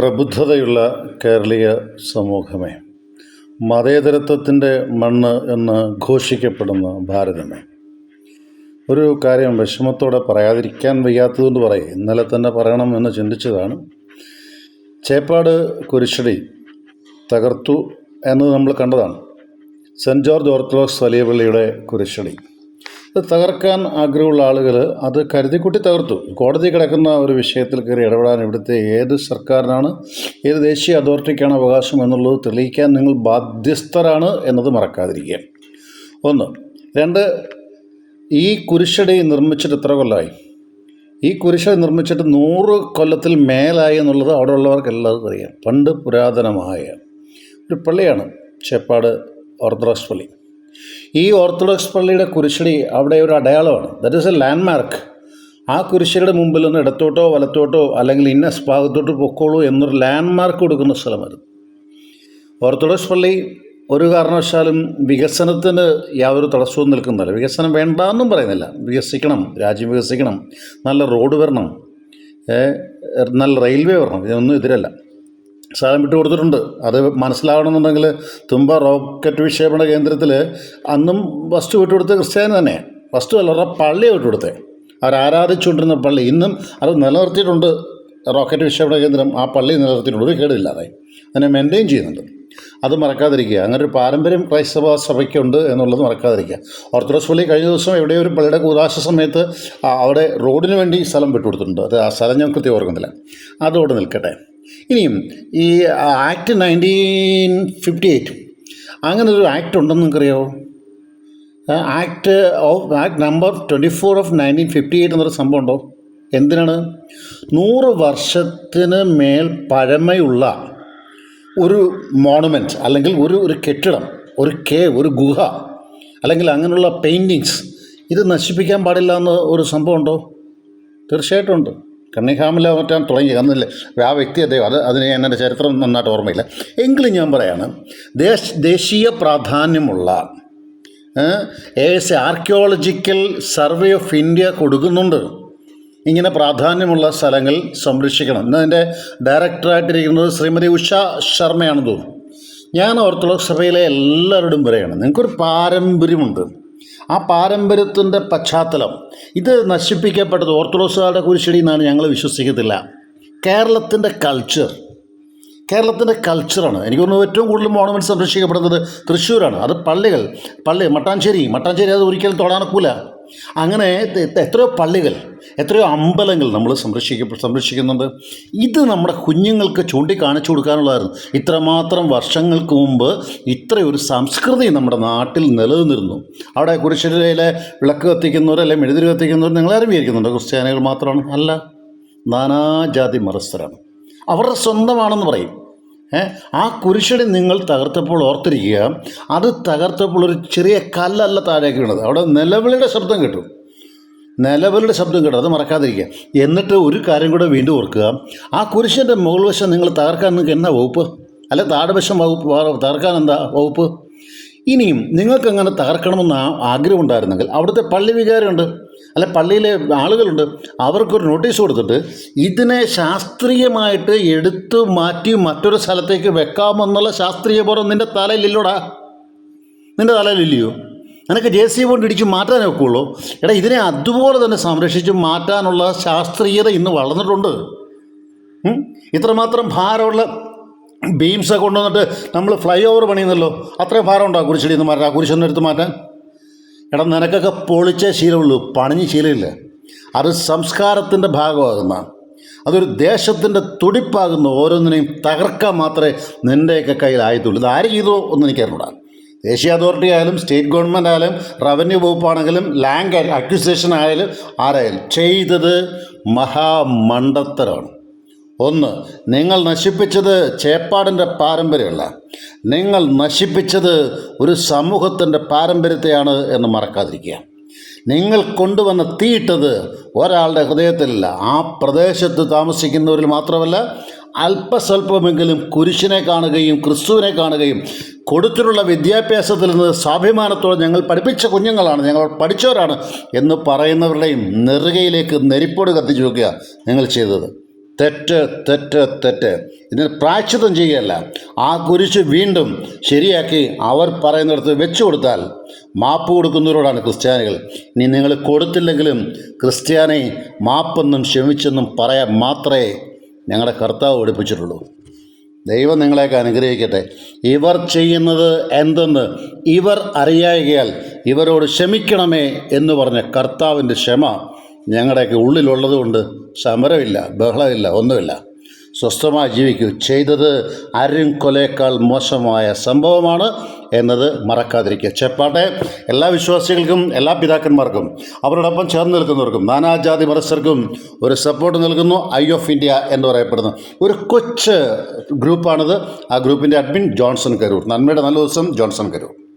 പ്രബുദ്ധതയുള്ള കേരളീയ സമൂഹമേ. മതേതരത്വത്തിന്റെ മണ്ണ് എന്ന് ഘോഷിക്കപ്പെടുന്ന ഭാരതമേ. ഒരു കാര്യം വിഷമത്തോടെ പറയാതിരിക്കാൻ വയ്യാത്തതുകൊണ്ട് പറയും. ഇന്നലെ തന്നെ പറയണം എന്ന് ചിന്തിച്ചതാണ്. ചേപ്പാട് കുരിശടി തകർത്തു എന്നത് നമ്മൾ കണ്ടതാണ്. സെന്റ് ജോർജ് ഓർത്തഡോക്സ് വലിയ പള്ളിയുടെ കുരിശടി. അത് തകർക്കാൻ ആഗ്രഹമുള്ള ആളുകൾ അത് കരുതിക്കുട്ടി തകർത്തു. കോടതി കിടക്കുന്ന ഒരു വിഷയത്തിൽ കയറി ഇടപെടാൻ ഇവിടുത്തെ ഏത് സർക്കാരിനാണ് ഏത് ദേശീയ അതോറിറ്റിക്കാണ് അവകാശം എന്നുള്ളത് തെളിയിക്കാൻ നിങ്ങൾ ബാധ്യസ്ഥരാണ് എന്നത് മറക്കാതിരിക്കുക. ഒന്ന് രണ്ട് ഈ കുരിശടി നിർമ്മിച്ചിട്ട് എത്ര കൊല്ലമായി ഈ കുരിശടി നിർമ്മിച്ചിട്ട് നൂറ് കൊല്ലത്തിൽ മേലായി എന്നുള്ളത് അവിടെ ഉള്ളവർക്ക് എല്ലാവർക്കും അറിയാം. പണ്ട് പുരാതനമായ ഒരു പള്ളിയാണ് ചേപ്പാട് ഓർത്തഡോക്സ് പള്ളി. ഈ ഓർത്തഡോക്സ് പള്ളിയുടെ കുരിശടി അവിടെ ഒരു അടയാളമാണ്. That is a landmark ആ കുരിശടിയുടെ മുമ്പിൽ ഒന്ന് ഇടത്തോട്ടോ വലത്തോട്ടോ അല്ലെങ്കിൽ ഇന്ന ഭാഗത്തോട്ട് പൊക്കോളൂ എന്നൊരു ലാൻഡ് മാർക്ക് കൊടുക്കുന്ന സ്ഥലമായിരുന്നു. ഓർത്തഡോക്സ് പള്ളി ഒരു കാരണവശാലും വികസനത്തിന് യാതൊരു തടസ്സവും നിൽക്കുന്നില്ല. വികസനം വേണ്ട എന്നും പറയുന്നില്ല. വികസിക്കണം രാജ്യം വികസിക്കണം നല്ല റോഡ് വരണം നല്ല റെയിൽവേ വരണം ഇതൊന്നും എതിരല്ല. സ്ഥലം വിട്ടു കൊടുത്തിട്ടുണ്ട്. അത് മനസ്സിലാവണമെന്നുണ്ടെങ്കിൽ തുമ്പ റോക്കറ്റ് വിക്ഷേപണ കേന്ദ്രത്തിൽ അന്നും വസ്തു വിട്ടുകൊടുത്ത ക്രിസ്ത്യാനി തന്നെ. വസ്തു അല്ല വിട്ടുകൊടുത്തത് അവർ ആരാധിച്ചുകൊണ്ടിരുന്ന പള്ളി. ഇന്നും അത് നിലനിർത്തിയിട്ടുണ്ട്. റോക്കറ്റ് വിക്ഷേപണ കേന്ദ്രം ആ പള്ളി നിലനിർത്തിയിട്ടുണ്ട്. ഒരു കേടില്ലാതെ അതിനെ മെയിന്റെയിൻ ചെയ്യുന്നുണ്ട്. അത് മറക്കാതിരിക്കുക. അങ്ങനെ ഒരു പാരമ്പര്യം ക്രൈസ്തവ സഭയ്ക്കുണ്ട് എന്നുള്ളത് മറക്കാതിരിക്കുക. ഓർത്തഡോക്സ് പള്ളി കഴിഞ്ഞ ദിവസം എവിടെയോ ഒരു പള്ളിയുടെ കൂതാശ സമയത്ത് അവിടെ റോഡിന് വേണ്ടി സ്ഥലം വിട്ടുകൊടുത്തിട്ടുണ്ട്. അത് ആ സ്ഥലം ഞാൻ കൃത്യം ഓർക്കുന്നില്ല. അതോടെ നിൽക്കട്ടെ. ഇനിയും ഈ ആക്ട് നയന്റീൻ ഫിഫ്റ്റി എയ്റ്റ് അങ്ങനെ ഒരു ആക്ട് ഉണ്ടെന്ന് നിങ്ങൾക്കറിയാവോ? Act of act number twenty four of nineteen fifty eight എന്നൊരു സംഭവം ഉണ്ടോ? എന്തിനാണ്? നൂറ് വർഷത്തിന് മേൽ പഴമയുള്ള ഒരു മോണുമെന്റ് അല്ലെങ്കിൽ ഒരു ഒരു കെട്ടിടം ഒരു കേവ് ഒരു ഗുഹ അല്ലെങ്കിൽ അങ്ങനെയുള്ള പെയിന്റിങ്സ് ഇത് നശിപ്പിക്കാൻ പാടില്ല എന്ന് ഒരു സംഭവം ഉണ്ടോ? തീർച്ചയായിട്ടും ഉണ്ട്. കണ്ണിഹാമില മറ്റാൻ തുടങ്ങി. അന്നില്ലേ ആ വ്യക്തി അദ്ദേഹം അത് അതിന് ഞാൻ എന്റെ ചരിത്രം നന്നായിട്ട് ഓർമ്മയില്ല. എങ്കിലും ഞാൻ പറയാണ് ദേശ ദേശീയ പ്രാധാന്യമുള്ള as archaeological survey of India കൊടുക്കുന്നുണ്ട്. ഇങ്ങനെ പ്രാധാന്യമുള്ള സ്ഥലങ്ങൾ സംരക്ഷിക്കണം. ഇന്ന് അതിന്റെ ഡയറക്ടറായിട്ടിരിക്കുന്നത് ശ്രീമതി ഉഷ ശർമ്മയാണെന്ന് തോന്നുന്നു. ഞാൻ ഓർത്തഡോക്സ് സഭയിലെ എല്ലാവരോടും പറയുകയാണ് നിങ്ങൾക്കൊരു പാരമ്പര്യമുണ്ട്. ആ പാരമ്പര്യത്തിന്റെ പശ്ചാത്തലം. ഇത് നശിപ്പിക്കപ്പെട്ടത് ഓർത്തഡോക്സുകാരുടെ കുരിശടി എന്നാണ് ഞങ്ങൾ വിശ്വസിക്കത്തില്ല. കേരളത്തിന്റെ കൾച്ചർ കേരളത്തിന്റെ കൾച്ചറാണ് എനിക്ക് തോന്നുന്നു ഏറ്റവും കൂടുതൽ മോണമെന്റ് സംരക്ഷിക്കപ്പെടുന്നത് തൃശ്ശൂരാണ്. അത് പള്ളികൾ. പള്ളി മട്ടാഞ്ചേരി. മട്ടാഞ്ചേരി അത് ഒരിക്കലും തൊടാനക്കൂല. അങ്ങനെ എത്രയോ പള്ളികൾ എത്രയോ അമ്പലങ്ങൾ നമ്മൾ സംരക്ഷിക്ക സംരക്ഷിക്കുന്നുണ്ട്. ഇത് നമ്മുടെ കുഞ്ഞുങ്ങൾക്ക് ചൂണ്ടിക്കാണിച്ചു കൊടുക്കാനുള്ളതായിരുന്നു. ഇത്രമാത്രം വർഷങ്ങൾക്ക് മുമ്പ് ഇത്രയൊരു സംസ്കൃതി നമ്മുടെ നാട്ടിൽ നിലനിന്നിരുന്നു. അവിടെ കുരിശിലയിലെ വിളക്ക് കത്തിക്കുന്നവർ അല്ലെങ്കിൽ മെഴുതിരി കത്തിക്കുന്നവർ നിങ്ങൾ വിചാരിക്കുന്നുണ്ട് ക്രിസ്ത്യാനികൾ മാത്രമാണ്? അല്ല. നാനാജാതി മതസ്ഥരാണ്. അവരുടെ സ്വന്തമാണെന്ന് പറയും. ആ കുരിശടി നിങ്ങൾ തകർത്തപ്പോൾ ഓർത്തിരിക്കുക അത് തകർത്തപ്പോൾ ഒരു ചെറിയ കല്ലല്ല താഴേക്ക് വീണത്. അവിടെ നിലവിളിയുടെ ശബ്ദം കേട്ടു. നിലവിളിയുടെ ശബ്ദം കേട്ടു. അത് മറക്കാതിരിക്കുക. എന്നിട്ട് ഒരു കാര്യം കൂടെ വീണ്ടും ഓർക്കുക. ആ കുരിശിന്റെ മുകൾ വശം നിങ്ങൾ തകർക്കാൻ നിങ്ങൾക്ക് എന്നാ വകുപ്പ്? അല്ലെ താഴെവശം വകുപ്പ് തകർക്കാൻ എന്താ വകുപ്പ്? ഇനിയും നിങ്ങൾക്ക് അങ്ങനെ തകർക്കണമെന്ന് ആഗ്രഹമുണ്ടായിരുന്നെങ്കിൽ അവിടുത്തെ പള്ളി വികാരമുണ്ട് അല്ലെ പള്ളിയിലെ ആളുകളുണ്ട്. അവർക്കൊരു നോട്ടീസ് കൊടുത്തിട്ട് ഇതിനെ ശാസ്ത്രീയമായിട്ട് എടുത്തു മാറ്റി മറ്റൊരു സ്ഥലത്തേക്ക് വെക്കാമെന്നുള്ള ശാസ്ത്രീയ ബോധം നിന്റെ തലയിലില്ലോടാ നിന്റെ തലയിലില്ലയോ നിനക്ക് ജെ സി കൊണ്ട് ഇടിച്ച് മാറ്റാനേ ഒക്കുള്ളൂ. എടാ ഇതിനെ അതുപോലെ തന്നെ സംരക്ഷിച്ച് മാറ്റാനുള്ള ശാസ്ത്രീയത ഇന്ന് വളർന്നിട്ടുണ്ട്? ഇത്രമാത്രം ഭാരമുള്ള ബീംസ് കൊണ്ടുവന്നിട്ട് നമ്മൾ ഫ്ലൈ ഓവർ പണിയുന്നല്ലോ. അത്രയും ഭാരം ഉണ്ടോ കുരിശടി നിന്ന് മാറ്റാം ആ കുരിശൊന്നും മാറ്റാൻ? എടാ നിനക്കൊക്കെ പൊളിച്ച ശീലമുള്ളൂ. പണിഞ്ഞ് ശീലമില്ല. അത് സംസ്കാരത്തിന്റെ ഭാഗമാകുന്ന അതൊരു ദേശത്തിന്റെ തുടിപ്പാകുന്ന ഓരോന്നിനെയും തകർക്കാൻ മാത്രമേ നിന്റെയൊക്കെ കയ്യിലായത്തുള്ളൂ ഇത് ആര് ചെയ്തോ എന്ന് എനിക്കറിഞ്ഞൂടാ. ദേശീയ അതോറിറ്റി ആയാലും സ്റ്റേറ്റ് ഗവൺമെന്റ് ആയാലും റവന്യൂ വകുപ്പാണെങ്കിലും ലാൻഡ് അക്വിസേഷൻ ആയാലും ആരായാലും ചെയ്തത് മഹാമണ്ടത്തരമാണ് ഒന്ന് നിങ്ങൾ നശിപ്പിച്ചത് ചേപ്പാടിന്റെ പാരമ്പര്യമല്ല. നിങ്ങൾ നശിപ്പിച്ചത് ഒരു സമൂഹത്തിന്റെ പാരമ്പര്യത്തെയാണ് എന്ന് മറക്കാതിരിക്കുക. നിങ്ങൾ കൊണ്ടുവന്ന തീയിട്ടത് ഒരാളുടെ ഹൃദയത്തിലല്ല. ആ പ്രദേശത്ത് താമസിക്കുന്നവരിൽ മാത്രമല്ല അല്പസ്വല്പമെങ്കിലും കുരിശിനെ കാണുകയും ക്രിസ്തുവിനെ കാണുകയും കൊടുത്തിട്ടുള്ള വിദ്യാഭ്യാസത്തിൽ നിന്ന് സ്വാഭിമാനത്തോടെ ഞങ്ങൾ പഠിപ്പിച്ച കുഞ്ഞുങ്ങളാണ് ഞങ്ങൾ പഠിച്ചവരാണ് എന്ന് പറയുന്നവരുടെയും നെറുകയിലേക്ക് നെരിപ്പോട് കത്തിച്ചു വെക്കുക നിങ്ങൾ ചെയ്തത്. തെറ്റ് തെറ്റ് തെറ്റ്. ഇതിന് പ്രായച്ചിത്തം ചെയ്യുകയല്ല. ആ കുരിശ് വീണ്ടും ശരിയാക്കി അവർ പറയുന്നിടത്ത് വെച്ചു കൊടുത്താൽ മാപ്പ് കൊടുക്കുന്നവരോടാണ് ക്രിസ്ത്യാനികൾ. ഇനി നിങ്ങൾ കൊടുത്തില്ലെങ്കിലും ക്രിസ്ത്യാനി മാപ്പെന്നും ക്ഷമിച്ചെന്നും പറയാൻ മാത്രമേ ഞങ്ങളുടെ കർത്താവ് പഠിപ്പിച്ചിട്ടുള്ളൂ. ദൈവം നിങ്ങളെയൊക്കെ അനുഗ്രഹിക്കട്ടെ. ഇവർ ചെയ്യുന്നത് എന്തെന്ന് ഇവർ അറിയായികയാൽ ഇവരോട് ക്ഷമിക്കണമേ എന്ന് പറഞ്ഞ കർത്താവിന്റെ ക്ഷമ ഞങ്ങളുടെയൊക്കെ ഉള്ളിലുള്ളത് കൊണ്ട് സമരമില്ല ബഹളമില്ല ഒന്നുമില്ല. സ്വസ്ഥമായി ജീവിക്കൂ. ചെയ്തത് അരും കൊലയേക്കാൾ മോശമായ സംഭവമാണ് എന്നത് മറക്കാതിരിക്കുക. ചെപ്പാട്ടെ എല്ലാ വിശ്വാസികൾക്കും എല്ലാ പിതാക്കന്മാർക്കും അവരോടൊപ്പം ചേർന്ന് നിൽക്കുന്നവർക്കും നാനാജാതി മതസ്ഥർക്കും ഒരു സപ്പോർട്ട് നൽകുന്നു ഐ ഓഫ് ഇന്ത്യ എന്ന് പറയപ്പെടുന്നു. ഒരു കൊച്ച് ഗ്രൂപ്പാണിത്. ആ ഗ്രൂപ്പിന്റെ അഡ്മിൻ ജോൺസൺ കരൂർ. നന്മയുടെ നല്ല ദിവസം ജോൺസൺ കരൂർ.